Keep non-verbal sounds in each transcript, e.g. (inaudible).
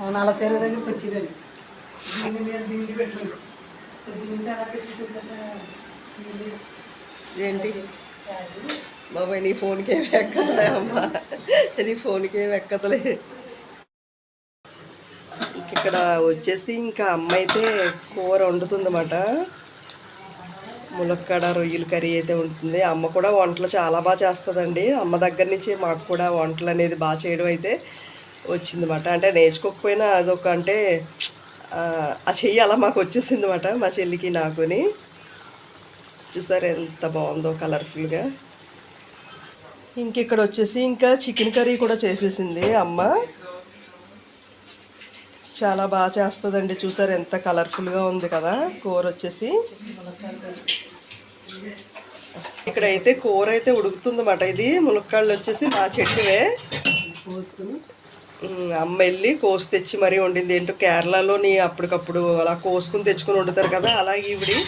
అవును అలా సరే దగ్గరికి వచ్చిందండి దీని మీద దీనికి పెట్టలేదు. కొద్ది నుంచి అలా పెట్టేసి ఏంటి? బాబాయ్ నీ ఫోన్కి ఏమి ఎక్కదులే అమ్మా. నీ ఫోన్కి ఏమి ఎక్కదులే ఇంక ఇక్కడ వచ్చేసి ఇంకా అమ్మ అయితే కూర వండుతుందన్నమాట. ములక్కాడ రొయ్యల కర్రీ అయితే ఉంటుంది. అమ్మ కూడా వంటలు చాలా బాగా చేస్తుందండి. అమ్మ దగ్గర నుంచి మాకు కూడా వంటలు అనేది బాగా చేయడం అయితే వచ్చిందన్నమాట. అంటే నేర్చుకోకపోయినా అదొక అంటే ఆ, చెయ్యి అలా మాకు వచ్చేసిందన్నమాట మా చెల్లికి నాకుని. చూసారు ఎంత బాగుందో కలర్ఫుల్గా. ఇంక ఇక్కడ వచ్చేసి ఇంకా చికెన్ కర్రీ కూడా చేసేసింది అమ్మ. చాలా బాగా చేస్తుందండి. చూసారు ఎంత కలర్ఫుల్గా ఉంది కదా కూర వచ్చేసి. ఇక్కడైతే కూర అయితే ఉడుకుతుందన్నమాట. ఇది మునక్కాళ్ళు వచ్చేసి మా చెట్టువే. అమ్మ వెళ్ళి కోసి తెచ్చి మరీ వండింది. ఏంటో కేరళలోని అప్పటికప్పుడు అలా కోసుకుని తెచ్చుకుని వండుతారు కదా అలాగే ఇవిడి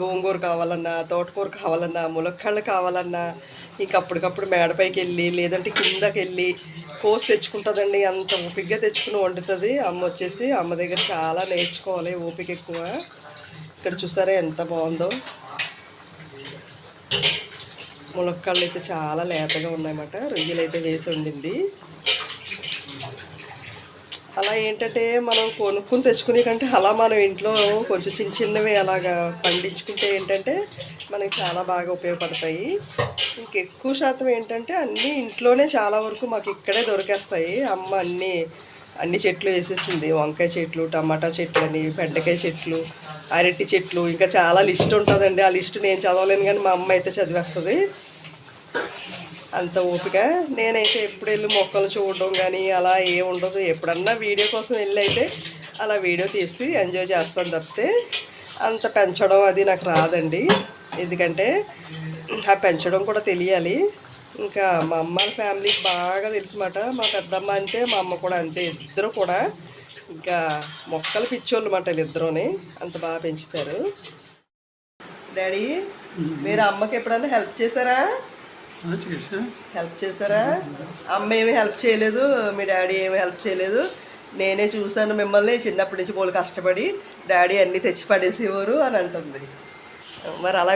గోంగూర కావాలన్నా తోటకూర కావాలన్నా ములక్కాళ్ళు కావాలన్నా ఇంక అప్పటికప్పుడు మేడపైకి వెళ్ళి లేదంటే కిందకి వెళ్ళి కోసి తెచ్చుకుంటుందండి. అంత ఓపికగా తెచ్చుకుని వండుతుంది. అమ్మ వచ్చేసి అమ్మ దగ్గర చాలా నేర్చుకోవాలి ఓపిక ఎక్కువ. ఇక్కడ చూసారా ఎంత బాగుందో? ములక్కాళ్ళు అయితే చాలా లేతగా ఉన్నాయన్నమాట. రొయ్యలు అయితే వేసి వండింది. అలా ఏంటంటే మనం కొనుక్కుని తెచ్చుకునే కంటే అలా మనం ఇంట్లో కొంచెం చిన్న చిన్నవి అలాగా పండించుకుంటే ఏంటంటే మనకి చాలా బాగా ఉపయోగపడతాయి. ఇంకెక్కువ శాతం ఏంటంటే అన్నీ ఇంట్లోనే చాలా వరకు మాకు ఇక్కడే దొరికేస్తాయి. అమ్మ అన్నీ అన్ని చెట్లు వేసేసింది. వంకాయ చెట్లు టమాటా చెట్లు అని బెండకాయ చెట్లు అరటి చెట్లు ఇంకా చాలా లిస్ట్ ఉంటుందండి. ఆ లిస్ట్ నేను చదవలేను కానీ మా అమ్మ అయితే చదివేస్తుంది. అంత ఓపిక నేనైతే ఎప్పుడు వెళ్ళి మొక్కలు చూడడం కానీ అలా ఏ ఉండదు. ఎప్పుడన్నా వీడియో కోసం వెళ్ళి అయితే అలా వీడియో తీసి ఎంజాయ్ చేస్తాను తప్పితే అంత పెంచడం అది నాకు రాదండి. ఎందుకంటే ఆ పెంచడం కూడా తెలియాలి. ఇంకా మా అమ్మ ఫ్యామిలీకి బాగా తెలుసుమాట మా పెద్దమ్మ అంటే మా అమ్మ కూడా అంతే. ఇద్దరు కూడా ఇంకా మొక్కలు పిచ్చోళ్ళు మాట వీళ్ళిద్దరూని అంత బాగా పెంచుతారు. డాడీ మీరు అమ్మకి ఎప్పుడన్నా హెల్ప్ చేశారా? హెల్ప్ చేశారా? అమ్మ ఏమి హెల్ప్ చేయలేదు మీ డాడీ ఏమి హెల్ప్ చేయలేదు. నేనే చూశాను మిమ్మల్ని చిన్నప్పటి నుంచి పోలు కష్టపడి డాడీ అన్నీ తెచ్చి పడేసేవారు అని అంటుంది. మరి అలా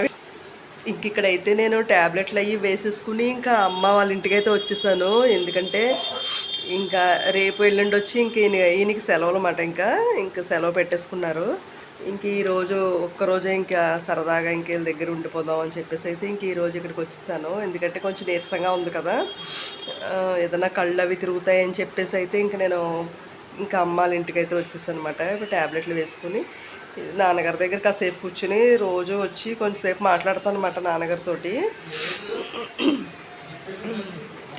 ఇంక ఇక్కడైతే నేను ట్యాబ్లెట్లు అవి వేసేసుకుని ఇంకా అమ్మ వాళ్ళ ఇంటికైతే వచ్చేసాను. ఎందుకంటే ఇంకా రేపు ఎల్లుండి వచ్చి ఇంక ఈయనకి సెలవులు అన్నమాట ఇంకా. ఇంకా సెలవు పెట్టేసుకున్నారు. ఇంక ఈరోజు ఒక్కరోజే ఇంకా సరదాగా ఇంకేళ్ళ వీళ్ళ దగ్గర ఉండిపోదాం అని చెప్పేసి అయితే ఇంక ఈరోజు ఇక్కడికి వచ్చేసాను. ఎందుకంటే కొంచెం నీరసంగా ఉంది కదా. ఏదైనా కళ్ళు అవి తిరుగుతాయని చెప్పేసి అయితే ఇంక నేను ఇంకా అమ్మాళ్ళ ఇంటికి అయితే వచ్చేసాను అనమాట ట్యాబ్లెట్లు వేసుకుని నాన్నగారి దగ్గర కాసేపు కూర్చుని రోజు వచ్చి కొంచెంసేపు మాట్లాడతాను అనమాట నాన్నగారితోటి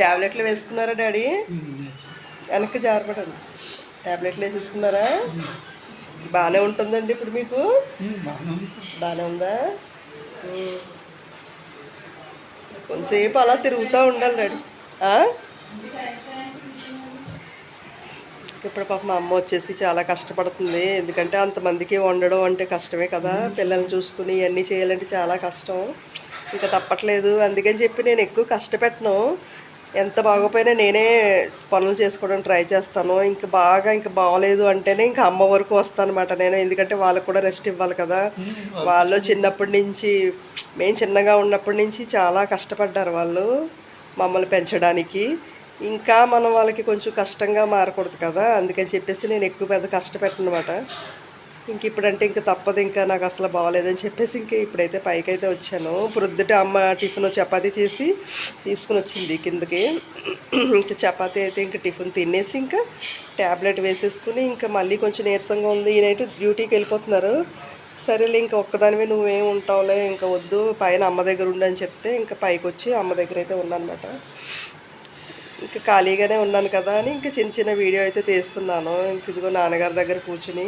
ట్యాబ్లెట్లు వేసుకున్నారా డాడీ? వెనక్కి జారపడండి. ట్యాబ్లెట్లు వేసేసుకున్నారా? బాగానే ఉంటుందండి ఇప్పుడు మీకు? బాగానే ఉందా. కొంతసేపు అలా తిరుగుతూ ఉండాలి ఆ? ఇప్పుడు పాప మా అమ్మ వచ్చేసి చాలా కష్టపడుతుంది. ఎందుకంటే అంతమందికి వండడం అంటే కష్టమే కదా. పిల్లల్ని చూసుకుని ఇవన్నీ చేయాలంటే చాలా కష్టం. ఇంకా తప్పట్లేదు. అందుకని చెప్పి నేను ఎక్కువ కష్టపెట్టను. ఎంత బాగోపోయినా నేనే పనులు చేసుకోవడం ట్రై చేస్తాను. ఇంకా బాగా ఇంకా బాగలేదు అంటేనే ఇంకా అమ్మ వరకు వస్తానమాట నేను. ఎందుకంటే వాళ్ళకు కూడా రెస్ట్ ఇవ్వాలి కదా. వాళ్ళు చిన్నప్పటి నుంచి మేము చిన్నగా ఉన్నప్పటి నుంచి చాలా కష్టపడ్డారు వాళ్ళు మమ్మల్ని పెంచడానికి. ఇంకా మనం వాళ్ళకి కొంచెం కష్టంగా మారకూడదు కదా. అందుకని చెప్పేసి నేను ఎక్కువ పెద్ద కష్టపెట్టనమాట. ఇంక ఇప్పుడంటే ఇంకా తప్పదు ఇంకా నాకు అసలు బాగలేదని చెప్పేసి ఇంక ఇప్పుడైతే పైకి అయితే వచ్చాను ప్రొద్దుట అమ్మ టిఫిన్ చపాతీ చేసి తీసుకుని వచ్చింది కిందకి ఇంకా చపాతీ అయితే ఇంకా టిఫిన్ తినేసి ఇంకా ట్యాబ్లెట్ వేసేసుకుని ఇంకా మళ్ళీ కొంచెం నీరసంగా ఉంది. ఈ నైట్ డ్యూటీకి వెళ్ళిపోతున్నారు. సరేలే ఇంకా ఒక్కదానివే నువ్వేం ఉంటావులే ఇంకా వద్దు పైన అమ్మ దగ్గర ఉండని చెప్తే ఇంకా పైకి వచ్చి అమ్మ దగ్గర అయితే ఉన్నానమాట. ఇంకా ఖాళీగానే ఉన్నాను కదా అని ఇంకా చిన్న చిన్న వీడియో అయితే తీస్తున్నాను. ఇంక ఇదిగో నాన్నగారి దగ్గర కూర్చుని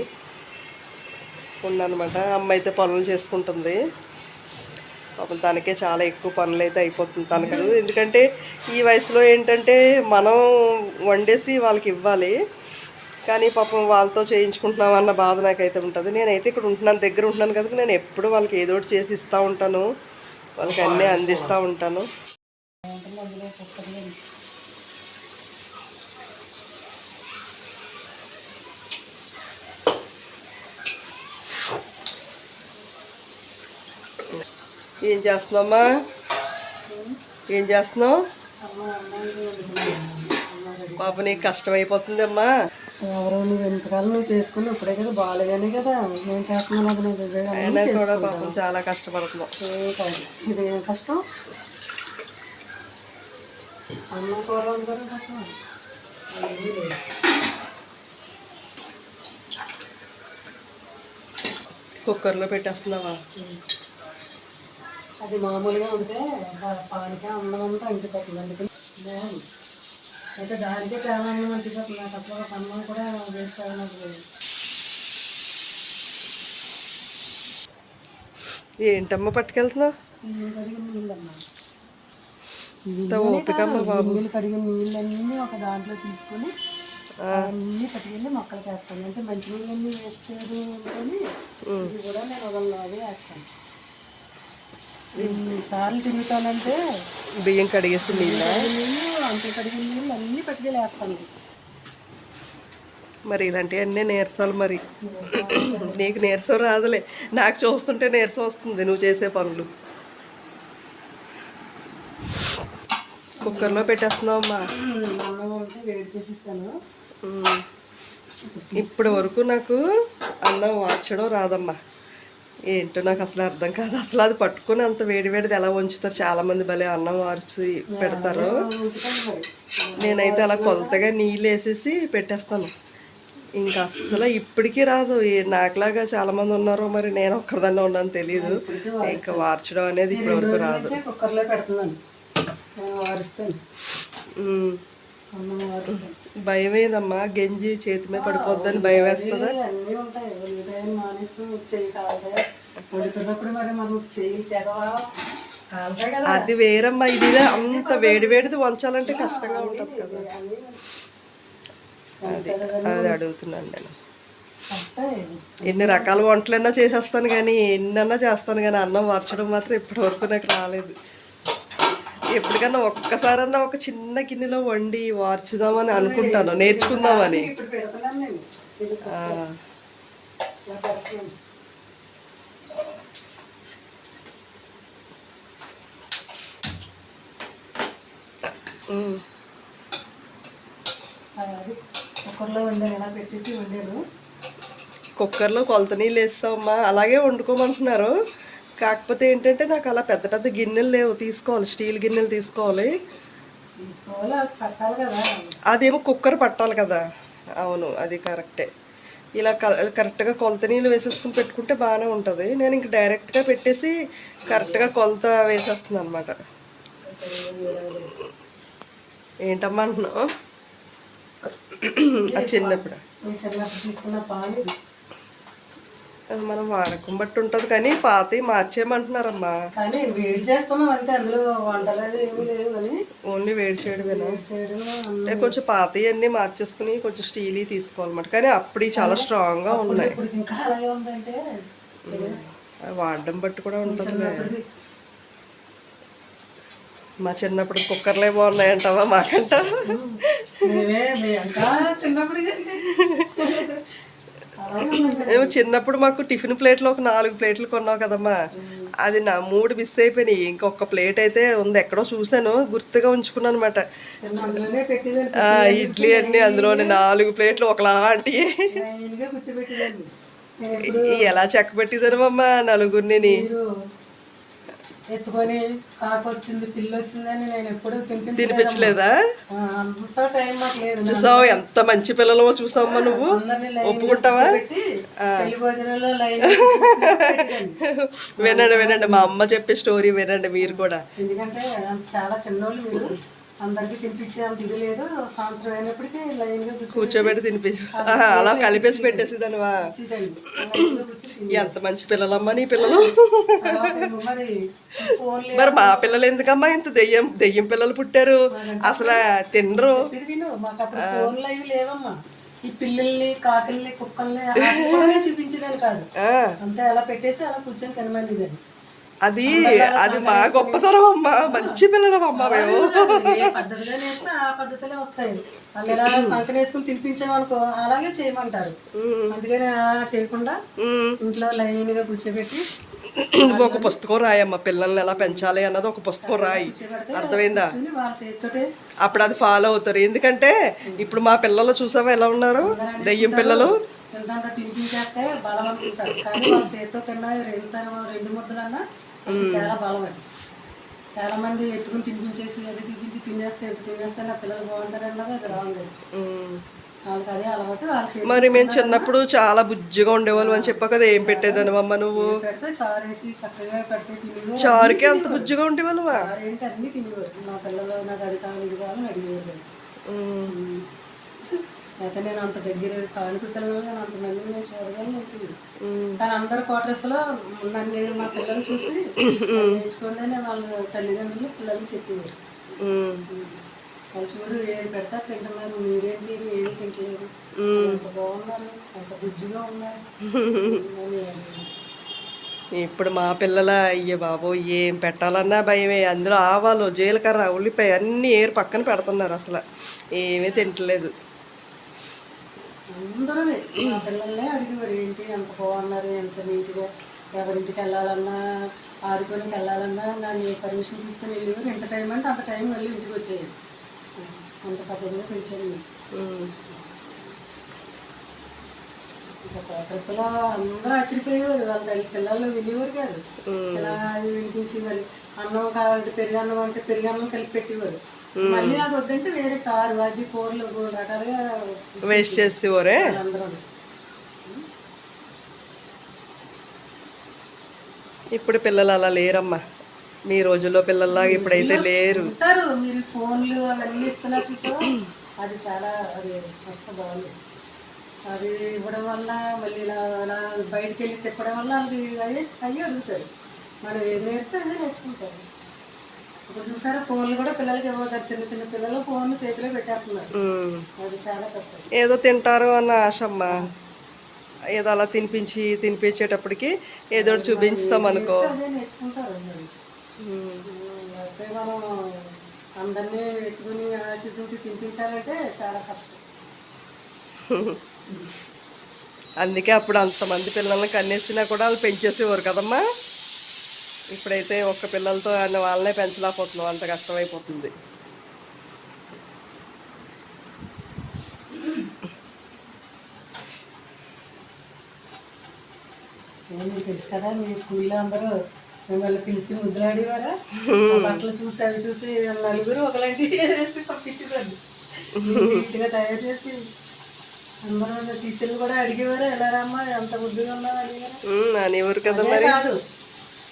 ఉన్నానమాట. అమ్మ అయితే పనులు చేసుకుంటుంది. పాపం తనకే చాలా ఎక్కువ పనులు అయితే అయిపోతుంది తనకు ఎందుకంటే ఈ వయసులో ఏంటంటే మనం వండేసి వాళ్ళకి ఇవ్వాలి. కానీ పాపం వాళ్ళతో చేయించుకుంటున్నాం అన్న బాధ నాకైతే ఉంటుంది. నేనైతే ఇక్కడ ఉంటున్నాను దగ్గర ఉంటున్నాను కదా. నేను ఎప్పుడు వాళ్ళకి ఏదో ఒకటి చేసి ఇస్తూ ఉంటాను. వాళ్ళకి అన్నీ అందిస్తూ ఉంటాను. ఏం చేస్తున్నావమ్మా? ఏం చేస్తున్నావు. పాప నీకు కష్టం అయిపోతుందమ్మా. ఎవరో నువ్వు ఎంతకాలం నువ్వు చేసుకుని ఇప్పుడే కదా బాగాలేదని కదా. నేను చేస్తున్నాను అది నేను అయినా కూడా. పాపం చాలా కష్టపడుతున్నావు. ఏం ఇదేం కష్టం? అన్నం కూర వండుకోవడం కష్టం? కుక్కర్లో పెట్టేస్తున్నావా? అది మామూలుగా ఉంటే పానికే అన్నం అంతా ఇంటిపోతుంది అందుకని నేను అయితే దానికే చాలా అన్నం అంటిపోతుంది. నాకు అసలు ఒక అన్నం కూడా వేస్ట్ అవ్వనప్పుడు ఏంటమ్మా పట్టుకెళ్తున్నావు? ఇంత బాబు. నీళ్ళు కడిగిన నీళ్ళన్నీ ఒక దాంట్లో తీసుకొని అన్నీ పట్టుకెళ్ళి మొక్కలకి వేస్తాను అంటే మంచి నీళ్ళన్నీ వేస్ట్ చేయడం అనుకొని ఇది కూడా నేను వదలలాగే వేస్తాను. ఎన్నిసార్లు తిరుగుతానంటే బియ్యం కడిగేసి నీళ్ళ? అంత కడిగిన నీళ్ళు అన్నీ పట్టుకెళ్ళి వేస్తాను మరి ఇలాంటివన్నీ నీరసాలు మరి. నీకు నీరసం రాదులే. నాకు చూస్తుంటే నీరసం వస్తుంది నువ్వు చేసే పనులు. కుక్కర్లో పెట్టేస్తున్నావు అమ్మా. అన్నం ఉంటే వేడి చేసేసాను. ఇప్పటి వరకు నాకు అన్నం వార్చడం రాదమ్మా. ఏంటో నాకు అసలు అర్థం కాదు. అసలు అది పట్టుకొని అంత వేడి వేడిది ఎలా ఉంచుతారు చాలా మంది భలే అన్నం వార్చి పెడతారు. నేనైతే అలా కొలతగా నీళ్ళు వేసేసి పెట్టేస్తాను. ఇంకా అస్సలు ఇప్పటికీ రాదు. నాకులాగా చాలా మంది ఉన్నారు మరి నేను ఒక్కరిదాన్ని ఉన్నాను తెలియదు ఇంకా వార్చడం అనేది ఇప్పటి వరకు రాదు కుక్కర్లో పెడుతున్నాను. వారుస్తాను. భయం ఏదమ్మా గెంజి చేతి మీద పడిపోద్దని భయం వేస్తుందా అన్నీ ఉంటాయి. ఉల్లిపాయలు మానేసుకుని చెయ్యి కాలుతాయి ఉడుతున్నప్పుడు మరి మనం చెయ్యి తెగవా కాలుతాయి కదా. అది వేరమ్మా. ఇది అంత వేడి వేడిది వంచాలంటే కష్టంగా ఉంటుంది కదా. అది అది. అడుగుతున్నాను నేను. ఎన్ని రకాల వంటలన్నా చేసేస్తాను కానీ ఎన్నన్నా చేస్తాను కానీ అన్నం వార్చడం మాత్రం ఇప్పటి వరకు నాకు రాలేదు. ఎప్పటికన్నా ఒక్కసారన్నా ఒక చిన్న గిన్నెలో వండి వార్చుదామని అనుకుంటాను నేర్చుకుందామని. వండాను పెట్టేసి వండాను. కుక్కర్లో కొలత నీళ్ళు వేస్తామమ్మా అలాగే వండుకోమంటున్నారు. కాకపోతే ఏంటంటే నాకు అలా పెద్ద పెద్ద గిన్నెలు లేవు. తీసుకోవాలి. స్టీల్ గిన్నెలు తీసుకోవాలి. అదేమో కుక్కర్ పట్టాలి కదా. అవును అది కరెక్టే. ఇలా కరెక్ట్గా కొలత నీళ్ళు వేసేసుకుని పెట్టుకుంటే బాగానే ఉంటుంది. నేను ఇంక డైరెక్ట్గా పెట్టేసి కరెక్ట్గా కొలత వేసేస్తున్నాను అనమాట ఏంటమ్మా అంటున్నావు చిన్నప్పుడు తీసుకున్న పాలు. అది మనం వాడకం బట్టి ఉంటుంది. కానీ పాతవి మార్చేయమంటున్నారమ్మా. కానీ వేడి చేస్తున్నాం అంతే. అందులో వంటలు ఏమీ లేవు కానీ ఓన్లీ వేడి చేయడమేనా? అంటే కొంచెం పాతవి అన్నీ మార్చేసుకుని కొంచెం స్టీల్ తీసుకోవాలన్నమాట. కానీ అప్పుడు చాలా స్ట్రాంగ్గా ఉన్నాయి. ఇప్పుడు ఇంకా అలాగే ఉందంటే అవి వాడడం బట్టి కూడా ఉంటుంది మా చిన్నప్పుడు కుక్కర్లే బాగున్నాయంటావా మాకంట? చిన్నప్పుడు ఏమో చిన్నప్పుడు మాకు టిఫిన్ ప్లేట్లు ఒక నాలుగు ప్లేట్లు కొన్నావు కదమ్మా. అది నా మూడు మిస్ అయిపోయినాయి. ఇంకొక ప్లేట్ అయితే ఉంది. ఎక్కడో చూశాను. గుర్తుగా ఉంచుకున్నాను అనమాట ఇడ్లీ అన్ని అందులోని నాలుగు ప్లేట్లు ఒకలాంటి. ఎలా చెక్క పెట్టిదనమ్మా నలుగురిని ఎత్తుకొని కాకు వచ్చింది పిల్లి వచ్చిందని నేను ఎప్పుడు తినిపించలేదు? తినిపించలేదా అంత టైం మాకు లేదు. చూసావు ఎంత మంచి పిల్లలమో చూసావమ్మా నువ్వు? ఒప్పుకుంటావా? భోజనంలో లైన్ వినండి వినండి. మా అమ్మ చెప్పే స్టోరీ వినండి మీరు కూడా. ఎందుకంటే చాలా చిన్నోళ్ళు మీరు. అందరికి తినిపించే అంత ఇది లేదు. సంవత్సరం అయినప్పటికీ లైన్గా కూర్చొని కూర్చోబెట్టి తినిపి ఆహా, అలా కలిపేసి పెట్టేసిదనవా? లైన్గా (laughs) ఎంత మంచి పిల్లలమ్మా నీ పిల్లలు? మరి మా పిల్లలు ఎందుకమ్మా ఇంత దెయ్యం? దెయ్యం పిల్లలు పుట్టారు. అసలు తినరు. ఫోన్లు అవి లేవమ్మా. ఈ పిల్లల్ని కాకుల్ని కుక్కల్ని చూపించేదాన్ని కాదు. అంతే అలా పెట్టేసి అలా కూర్చొని తినమని అది అది మా గొప్పతనం అమ్మా మంచి పిల్లలం అమ్మా మేము. నేస్తే ఆ పద్ధతిలో వస్తాయి. వాళ్ళు సంకన వేసుకుని తినిపించామనుకో అలాగే చేయమంటారు. అందుకని అలా చేయకుండా ఇంట్లో లైన్గా కూర్చోబెట్టి నువ్వు ఒక పుస్తకం రాయమ్మా పిల్లల్ని ఎలా పెంచాలి అన్నది ఒక పుస్తకం రాయి. అర్థమైందా? అప్పుడు అది ఫాలో అవుతారు. ఎందుకంటే ఇప్పుడు మా పిల్లలు చూసావా ఎలా ఉన్నారు? దెయ్యం పిల్లలు. తినిపించేస్తే బలం అనుకుంటారు. కానీ వాళ్ళ చేతితో తిన్న ఎంత రెండు ముద్దలన్నా చాలా బలం అది. చాలా మంది ఎత్తుకుని తినిపించేసి అది చూపించి తినేస్తే ఎంత తినేస్తే నా పిల్లలు బాగుంటారు అన్నది అది రాంగ్. వాళ్ళకి అదే అలవాటు వాళ్ళ మరి మేము చిన్నప్పుడు చాలా బుజ్జిగా ఉండేవాళ్ళం అని చెప్పా కదా ఏం పెట్టేదని అమ్మ నువ్వు? పెడితే చారేసి చక్కగా పెడితే తినేవారు చారుకే అంత బుజ్జిగా ఉండేవాళ్ళవా చారు ఏంటి అన్ని తినేవారు. నా పిల్లలు నాకు అది కావాలి ఇది కావాలని అడిగేవారు. అయితే నేను అంత దగ్గర కానుక పిల్లలు నేను అంతమంది నేను చూడగలను ఉంటుంది. కానీ అందరు క్వార్టర్స్లో నన్ను నేను మా పిల్లలు చూసి నేర్చుకోండి అని వాళ్ళ తల్లిదండ్రులు పిల్లలు చెప్పేవారు. వాళ్ళు చూడు ఏది పెడతారు తింటున్నారు మీరేంటి ఏమి తింటలేరు. ఎంత బాగున్నారు ఎంత బుజ్జిగా ఉన్నారు. (laughs) ఇప్పుడు మా పిల్లల అయ్యే బాబు ఏం పెట్టాలన్నా భయమే. అందులో ఆవాలు జీలకర్ర ఉల్లిపాయ అన్నీ ఏరు పక్కన పెడుతున్నారు అసలు. ఏమీ తింటలేదు. అందరూ మా పిల్లల్నే అడిగేవారు ఏంటి ఎంత బాగున్నారు ఎంత నీట్గా ఎవరింటికి వెళ్ళాలన్నా ఆడుకోనికి వెళ్ళాలన్నా నన్ను పర్మిషన్ తీసుకుని వెళ్ళేవారు ఎంత టైం అంటే అంత టైం మళ్ళీ ఇంటికి వచ్చేది అంత పద్ధతిగా పెంచాను క్వార్టర్స్లో అందరూ ఆశ్చర్యపోయేవారు. వాళ్ళ తల్లి పిల్లలు వినేవారు కాదు. ఇలా వినిపించి మరి అన్నం కావాలంటే పెరుగన్నం అంటే పెరుగన్నం కలిపి పెట్టేవారు. మళ్ళీ నాకు వద్దంటే వేరే చారు అది కూరలు మూడు రకాలుగా వేస్ట్ చేసేవారే? అందరూ. ఇప్పుడు పిల్లలు అలా లేరమ్మా. మీ రోజుల్లో పిల్లల్లాగా ఇప్పుడైతే లేరు. ఉంటారు మీరు ఫోన్లు అవన్నీ ఇస్తున్నారు చూసావా? అది చాలా అది మస్తు బాగుంది. అది ఇవ్వడం వల్ల మళ్ళీ ఇలా అలా బయటికి వెళ్ళి తిప్పడం వల్ల అది అయ్యే అయ్యి అడుగుతారు. మనం ఏది నేర్పితే అదే నేర్చుకుంటారు. ఇప్పుడు చూసారా ఫోన్లు కూడా పిల్లలకి చిన్న చిన్న పిల్లలు ఫోన్ చేతిలో పెట్టేస్తున్నారు. ఉమ్. అది చాలా తప్పు ఏదో తింటారు అన్న ఆశమ్మ. ఏదో అలా తినిపించి తినిపించేటప్పటికి ఏదో చూపించుతాం అనుకో. నేర్చుకుంటారు మనం అందరినీ ఎత్తుకుని ఆశించి తినిపించాలంటే చాలా కష్టం. (laughs) అందుకే అప్పుడు అంతమంది పిల్లల్ని కన్నేసినా కూడా వాళ్ళు పెంచేసేవారు కదమ్మా. ఇప్పుడైతే ఒక్క పిల్లలతో అన్న వాళ్ళనే పెంచలేకపోతున్నాం. అంత కష్టమైపోతుంది. తెలుసు కదా మీ స్కూల్లో అందరూ మిమ్మల్ని పిలిచి ముద్దులాడేవారా బట్టలు చూసి అవి చూసి నలుగురు ఒకలాంటి వేసి పంపించేవారు. నీట్గా తయారు చేసి అందరూ టీచర్లు కూడా అడిగేవారు ఎలా రమ్మా ఎంత ముద్దుగా ఉన్నావు? అడిగారు కదా.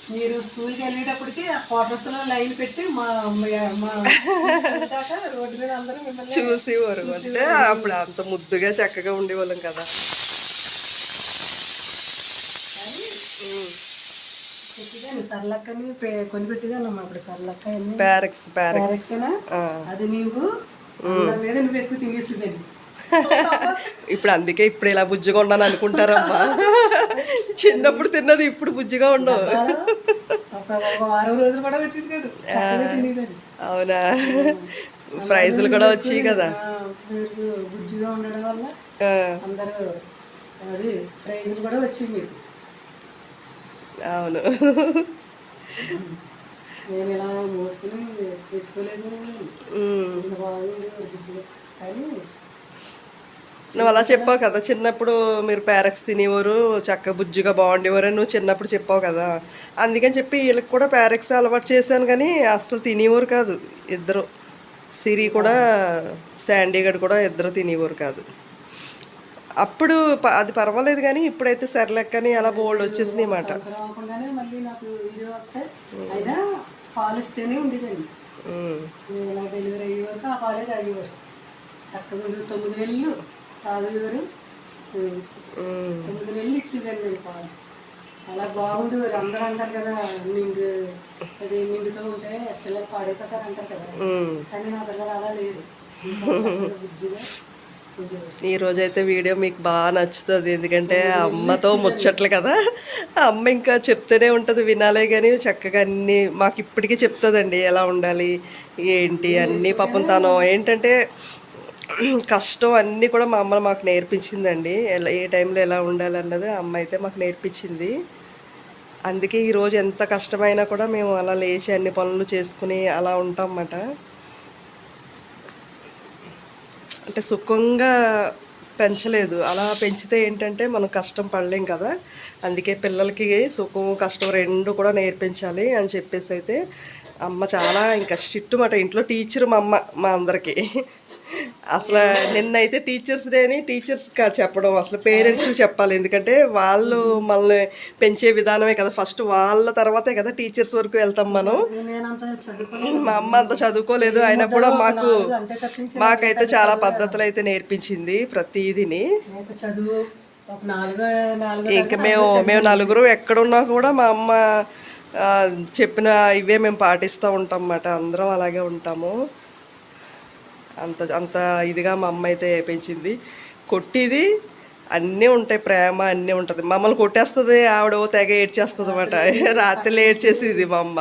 మరి స్కూల్కి వెళ్ళేటప్పటికి ఆ క్వార్టర్స్లో లైన్ పెట్టి మా మా- రోడ్డు మీద అందరూ మిమ్మల్ని చూసేవారు అంటే అప్పుడు అంత ముద్దుగా చక్కగా ఉండేవాళ్ళం కదా. సర్లక్కని కొని అప్పుడు సర్లక్క ప్యారెక్స్ ప్యారెక్స్ అది నీవు మీద నువ్వు ఎక్కువ తినేసేదాన్ని. (laughs) ఇప్పుడు అందుకే ఇప్పుడు ఇలా బుజ్జిగా ఉన్నాను అనుకుంటారమ్మా. చిన్నప్పుడు తిన్నది ఇప్పుడు బుజ్జిగా ఉండవు. వారం రోజులు కూడా వచ్చేది కాదు. అవునా? ప్రైజులు కూడా వచ్చాయి కదా. బుజ్జిగా ఉండడం వల్ల అందరూ అది ప్రైజులు కూడా వచ్చాయి మీకు అవును. నేను ఇలా మోసుకుని పెట్టుకోలేదు బాగుంది బుజ్జిగా. కానీ నువ్వు అలా చెప్పావు కదా చిన్నప్పుడు మీరు ప్యారెక్స్ తినేవారు చక్క బుజ్జిగా బాగుండేవారు అని నువ్వు చిన్నప్పుడు చెప్పావు కదా. అందుకని చెప్పి వీళ్ళకి కూడా ప్యారెక్స్ అలవాటు చేశాను కానీ అసలు తినేవారు కాదు ఇద్దరు. సిరి కూడా శాండీ గడ్ కూడా ఇద్దరు తినేవారు కాదు. అప్పుడు అది పర్వాలేదు కానీ ఇప్పుడైతే సర్లెక్కని అలా బోల్డ్ వచ్చేసినాయి మాట. సంవత్సరం అవ్వకుండానే మళ్ళీ నాకు ఇది వస్తే అయినా పాలు ఇస్తేనే ఉండేదండి. నేను నాకు డెలివరీ అయ్యే వరకు ఆ పాలే తాగేవారు. చక్కగా తొమ్మిది నెలలు తాగేవారు. తొమ్మిది నెలలు ఇచ్చేదాన్ని నేను పాలు. అలా బాగుండేవారు అందరూ అంటారు కదా నిండు అది నిండుతో ఉంటే పిల్లలు పాడైపోతారు అంటారు కదా. కానీ నా పిల్లలు అలా లేరు. బుజ్జిగా ఈ రోజైతే వీడియో మీకు బాగా నచ్చుతుంది. ఎందుకంటే అమ్మతో ముచ్చట్లు కదా. అమ్మ ఇంకా చెప్తూనే ఉంటుంది వినాలే కానీ చక్కగా అన్నీ మాకు ఇప్పటికీ చెప్తుందండి. ఎలా ఉండాలి ఏంటి అన్నీ పాపం తను. ఏంటంటే కష్టం అన్నీ కూడా మా అమ్మ మాకు నేర్పించిందండి. ఎలా ఏ టైంలో ఎలా ఉండాలన్నది అమ్మ అయితే మాకు నేర్పించింది. అందుకే ఈరోజు ఎంత కష్టమైనా కూడా మేము అలా లేచి అన్ని పనులు చేసుకుని అలా ఉంటాం అన్నమాట అంటే సుఖంగా పెంచలేదు. అలా పెంచితే ఏంటంటే మనం కష్టం పడలేం కదా. అందుకే పిల్లలకి సుఖం కష్టం రెండు కూడా నేర్పించాలి అని చెప్పేసి అయితే అమ్మ చాలా ఇంకా స్ట్రిక్ట్ మాట ఇంట్లో టీచర్ మా అమ్మ మా అందరికీ. అసలు నిన్నైతే టీచర్స్ డే అని టీచర్స్ చెప్పడం అసలు పేరెంట్స్ చెప్పాలి. ఎందుకంటే వాళ్ళు మనల్ని పెంచే విధానమే కదా. ఫస్ట్ వాళ్ళ తర్వాతే కదా టీచర్స్ వరకు వెళ్తాం మనం. మా అమ్మ అంత చదువుకోలేదు. అయినా కూడా మాకు మాకైతే చాలా పద్ధతులు అయితే నేర్పించింది ప్రతిదిని. ఇంకా మేము మేము నలుగురు ఎక్కడున్నా కూడా మా అమ్మ చెప్పిన ఇవే మేము పాటిస్తూ ఉంటాం అన్నమాట. అందరం అలాగే ఉంటాము. అంత అంత ఇదిగా మా అమ్మ అయితే పెంచింది. కొట్టిది అన్నీ ఉంటాయి ప్రేమ అన్నీ ఉంటుంది. మమ్మల్ని కొట్టేస్తుంది ఆవిడ తెగ ఏడ్చేస్తుంది అనమాట రాత్రి ఏడ్చేసేది మా అమ్మ.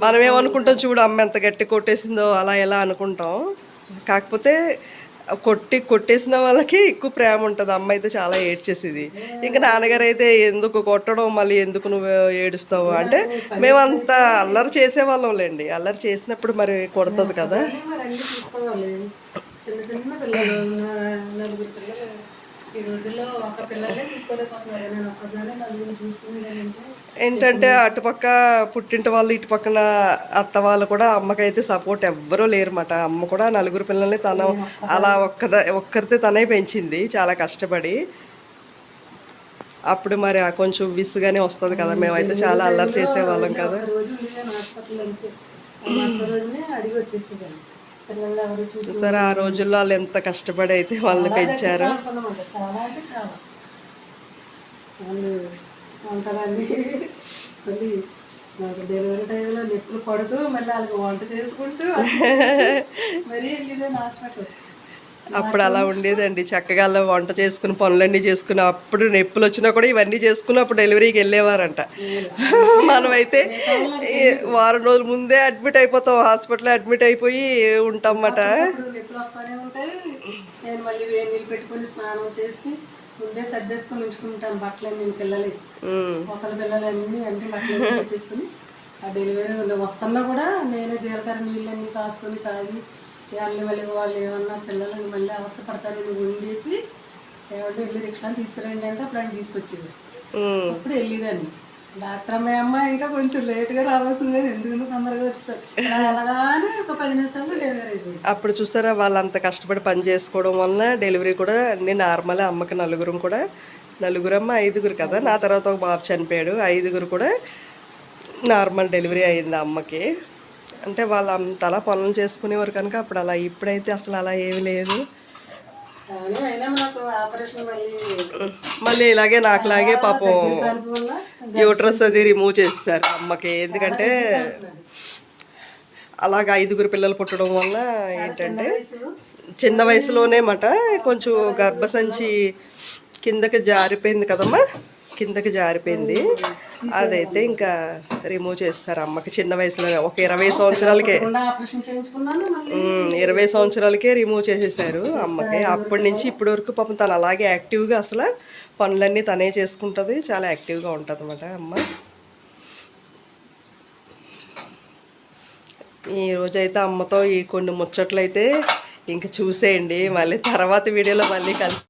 మనం ఏమనుకుంటాం చూడు అమ్మ ఎంత గట్టి కొట్టేసిందో అలా ఎలా అనుకుంటాం. కాకపోతే కొట్టి కొట్టేసిన వాళ్ళకి ఎక్కువ ప్రేమ ఉంటుంది. అమ్మ అయితే చాలా ఏడ్చేసేది. ఇంకా నాన్నగారు అయితే ఎందుకు కొట్టడం మళ్ళీ ఎందుకు నువ్వు ఏడుస్తావు అంటే మేమంతా అల్లరి చేసేవాళ్ళంలేండి. అల్లరి చేసినప్పుడు మరి కొడుతుంది కదా. చిన్న చిన్న పిల్లలు నలుగురు పిల్లలు. ఈ రోజుల్లో ఒక పిల్లలే చూసుకోలేకపోతున్నారు. నేను ఒక్కదానే నలుగురు చూసుకునేదానంటే ఏంటంటే అటుపక్క పుట్టింటి వాళ్ళు ఇటు పక్కన అత్త వాళ్ళు కూడా అమ్మకైతే సపోర్ట్ ఎవ్వరూ లేరన్నమాట అమ్మ కూడా నలుగురు పిల్లల్ని తను అలా ఒక్కద ఒక్కరితే తనే పెంచింది చాలా కష్టపడి. అప్పుడు మరి ఆ కొంచెం విసుగానే వస్తుంది కదా మేమైతే చాలా అల్లరి చేసేవాళ్ళం కదా. సరే ఆ రోజుల్లో వాళ్ళు ఎంత కష్టపడి అయితే వాళ్ళని పెంచారు. వంటలన్నీ మళ్ళీ డెలివరీ టైంలో నొప్పులు పడుతూ మళ్ళీ వాళ్ళకి వంట చేసుకుంటూ మరీ వెళ్ళేదాన్ని హాస్పిటల్. అప్పుడు అలా ఉండేదండి. చక్కగా అలా వంట చేసుకుని పనులన్నీ చేసుకుని అప్పుడు నొప్పులు వచ్చినా కూడా ఇవన్నీ చేసుకుని అప్పుడు డెలివరీకి వెళ్ళేవారంట. మనమైతే వారం రోజుల ముందే అడ్మిట్ అయిపోతాం హాస్పిటల్లో అడ్మిట్ అయిపోయి ఉంటామన్నమాట ఇప్పుడు నొప్పులు వస్తానే ఉంటాయి. నేను మళ్ళీ పెట్టుకొని స్నానం చేసి ముందే సర్దేసుకొని ఉంచుకుంటాను బట్టలు నేను పిల్లలు ఒకరి పిల్లలు అన్ని బట్టలు పెట్టేసుకుని ఆ డెలివరీ వస్తున్నా కూడా నేనే జీలకర్ర నీళ్ళన్నీ కాసుకొని తాగి వాళ్ళు మళ్ళీ వాళ్ళు ఏమన్నా పిల్లలు మళ్ళీ అవస్థ పడతారని వండేసి ఏమంటే వెళ్ళి రిక్షాని తీసుకురండి అంటే అప్పుడు ఆయన తీసుకొచ్చేది. అప్పుడు వెళ్ళేదాన్ని. డాక్టర్ అమ్మాయి అమ్మ ఇంకా కొంచెం లేట్గా రావాల్సింది కానీ ఎందుకంటే తొందరగా వచ్చేసారు. అలాగానే ఒక పది నిమిషాలు డెలివరీ అయిపోయింది. అప్పుడు చూసారా వాళ్ళు అంత కష్టపడి పని చేసుకోవడం వలన డెలివరీ కూడా అన్ని నార్మల్ అమ్మకి నలుగురం కూడా. నలుగురు అమ్మ ఐదుగురు కదా నా తర్వాత ఒక బాబు చనిపోయాడు. ఐదుగురు కూడా నార్మల్ డెలివరీ అయింది అమ్మకి. అంటే వాళ్ళు అంత అలా పనులు చేసుకునేవారు కనుక అప్పుడు అలా ఇప్పుడైతే అసలు అలా ఏమీ లేదు కానీ అయినా నాకు ఆపరేషన్ మళ్ళీ ఇలాగే నాకులాగే పాపం యూట్రస్ అది రిమూవ్ చేస్తారు అమ్మకి. ఎందుకంటే అలాగ ఐదుగురు పిల్లలు పుట్టడం వల్ల ఏంటంటే చిన్న వయసులోనే మాట కొంచెం గర్భసంచి కిందకి జారిపోయింది కదమ్మా. కిందకి జారిపోయింది. అదైతే ఇంకా రిమూవ్ చేస్తారు అమ్మకి చిన్న వయసులో ఒక ఇరవై ఉమ్, ఇరవై సంవత్సరాలకే రిమూవ్ చేసేసారు అమ్మకి. అప్పటి నుంచి ఇప్పటి వరకు పాపం తను అలాగే యాక్టివ్గా అసలు పనులన్నీ తనే చేసుకుంటుంది చాలా యాక్టివ్గా ఉంటుంది అన్నమాట అమ్మ. ఈ రోజైతే అమ్మతో ఈ కొన్ని ముచ్చట్లయితే ఇంక చూసేయండి మళ్ళీ తర్వాత వీడియోలో మళ్ళీ కలిసి